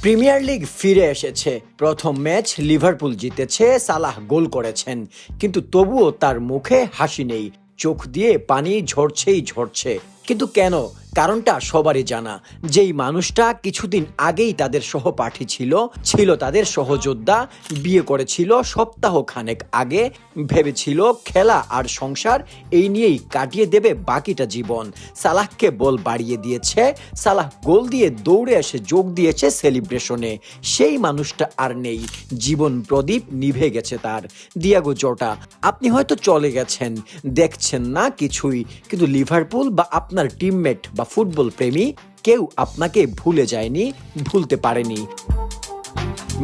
Premier league ফিরে এসেছে। প্রথম ম্যাচ লিভারপুল জিতেছে, সালাহ গোল করেছেন। কিন্তু তবুও তার মুখে হাসি নেই। চোখ দিয়ে পানি ঝরছেই ঝরছে। কিন্তু কেন? কারণটা সবারই জানা। যেই মানুষটা কিছুদিন আগেই তাদের সহপাঠী ছিল ছিল তাদের সহযোদ্ধা, বিয়ে করেছিল সপ্তাহ খানেক আগে, ভেবেছিল খেলা আর সংসার এই নিয়েই কাটিয়ে দেবে বাকিটা জীবন। সালাহকে বল বাড়িয়ে দিয়েছে, সালাহ গোল দিয়ে দৌড়ে এসে যোগ দিয়েছে সেলিব্রেশনে। সেই মানুষটা আর নেই, জীবন প্রদীপ নিভে গেছে তার। দিয়াগো জোটা, আপনি হয়তো চলে গেছেন, দেখছেন না কিছুই, কিন্তু লিভারপুল বা আপনার টিমমেট বা ফুটবল প্রেমী কেউ আপনাকে ভুলে যায়নি, ভুলতে পারেনি।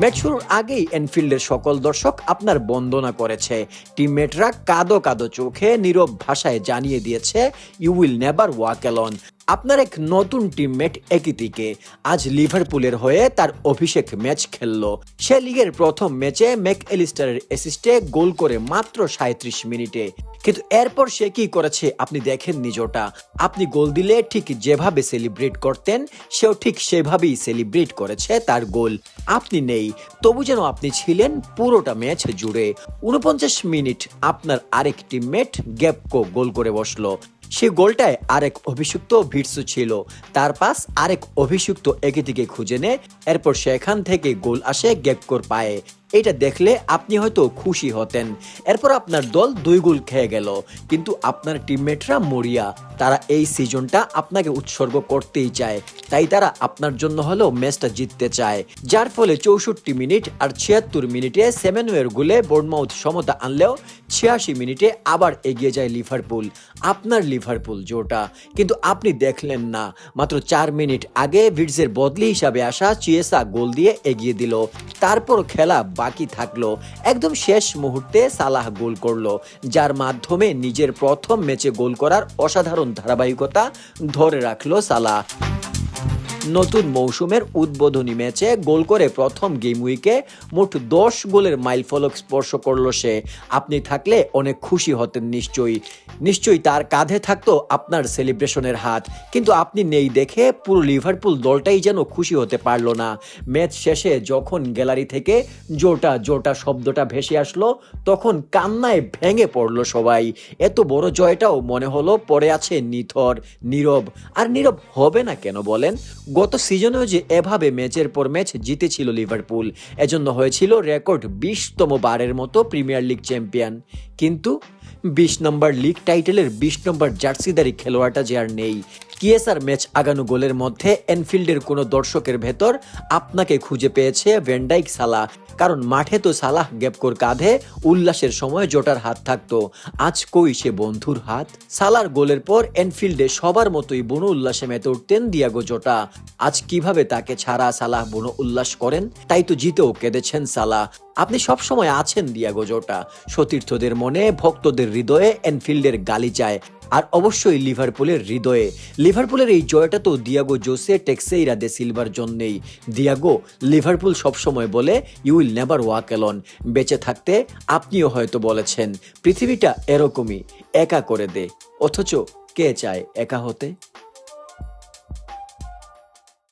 ম্যাচ শুরুর আগেই এনফিল্ডের সকল দর্শক আপনার বন্দনা করেছে। টিমমেটরা কাদো কাদো চোখে, নীরব ভাষায় জানিয়ে দিয়েছে you will never walk alone আপনার এক নতুন টিমমেট একিতিকে আজ লিভারপুলের হয়ে তার অভিষেক ম্যাচ খেললো। সে লিগের প্রথম ম্যাচে ম্যাক এলিস্টারের অ্যাসিস্টে গোল করে মাত্র সাঁত্রিশ মিনিটে। কিন্তু এরপর সে কি করেছে আপনি দেখেন নিজটা আপনি গোল দিলে ঠিক যেভাবে সেলিব্রেট করতেন, সেও ঠিক সেভাবেই সেলিব্রেট করেছে তার গোল। আপনি নেই, তবু যেন আপনি ছিলেন পুরোটা ম্যাচ জুড়ে। উনপঞ্চাশ মিনিট আপনার আরেক টিমমেট গ্যাপকো গোল করে বসল। সে গোলটায় আরেক অভিষিক্ত ভিটসু ছিল। তার পাস আরেক অভিষিক্ত একে দিকে খুঁজে নেয়। এরপর সেখান থেকে গোল আসে গেপকোর পায়ে। এটা দেখলে আপনি হয়তো খুশি হতেন। এরপর আপনার দল দুই গোল খেয়ে গেল। কিন্তু আপনার টিমমেটরা মরিয়া। তারা এই সিজনটা আপনাকে উৎসর্গ করতেই চায়। তাই তারা আপনার জন্য হলেও ম্যাচটা জিততে চায়। যার ফলে চৌষট্টি মিনিট আর ছিয়াত্তর মিনিটে সেমেনুয়ের গোলে বোর্ডমাউথ সমতা আনলেও ছিয়াশি মিনিটে আবার এগিয়ে যায় লিভারপুল আপনার লিভারপুল জোটা। কিন্তু আপনি দেখলেন না। মাত্র চার মিনিট আগে ভিডসের বদলি হিসাবে আসা চিয়েসা গোল দিয়ে এগিয়ে দিল। তারপর খেলা বাকি থাকল। একদম শেষ মুহূর্তে সালাহ গোল করল, যার মাধ্যমে নিজের প্রথম ম্যাচে গোল করার অসাধারণ ধারাবাহিকতা ধরে রাখল সালাহ। নতুন মৌসুমের উদ্বোধনী ম্যাচে গোল করে প্রথম গেম উইকে মোট দশ গোলের মাইলফলক স্পর্শ করল সে। আপনি থাকলে অনেক খুশি হতেন নিশ্চয়ই। নিশ্চয়ই তার কাঁধে থাকতো আপনার সেলিব্রেশনের হাত। কিন্তু আপনি নেই দেখে পুরো লিভারপুল দলটাই যেন খুশি হতে পারল না। ম্যাচ শেষে যখন গ্যালারি থেকে জোটা জোটা শব্দটা ভেসে আসলো, তখন কান্নায় ভেঙে পড়ল সবাই। এত বড় জয়টাও মনে হলো পড়ে আছে নিথর, নীরব। আর নীরব হবে না কেন বলেন? গত সিজনেও যে এভাবে ম্যাচের পর ম্যাচ জিতেছিল লিভারপুল, এজন্য হয়েছিল রেকর্ড বিশতম বারের মতো প্রিমিয়ার লিগ চ্যাম্পিয়ন। কিন্তু বিশ নম্বর লিগ টাইটেলের বিশ নম্বর জার্সিদারি খেলোয়াড়টা যে আর নেই। কিএসআর ম্যাচ আগানো গোলের মধ্যে এনফিল্ডের কোনো দর্শকের ভেতর আপনাকে খুঁজে পেয়েছে ভেন্ডাইক সালাহ কারণ মাঠে তো সালাহ গ্যাপকোর কাঁধে, উল্লাসের সময় জোটার হাত থাকতো। আজ কই সে বন্ধুর হাত? সালার গোলের পর এনফিল্ডে সবার মতোই বনু উল্লাসে মেতে উঠতেন দিয়াগো জোটা। আজ কীভাবে তাকে ছাড়া সালাহ বনু উল্লাস করেন? তাই তো জিতেও কেঁদেছেন সালাহ। আপনি সব সময় আছেন দিয়াগো জোটা। সতীর্থদের মনে, ভক্তদের হৃদয়ে এনফিল্ডের গালি চায়। আর অবশ্যই লিভারপুলের হৃদয়ে। লিভারপুলের এই জয়টা তো দিয়াগো জোসে, টেক্সেইরা দে সিলভার জন্যেই। দিয়াগো, লিভারপুল সবসময় বলে you will never walk alone বেঁচে থাকতে আপনিও হয়তো বলেছেন, পৃথিবীটা এরকমই, একা করে দে। অথচ কে চায় একা হতে?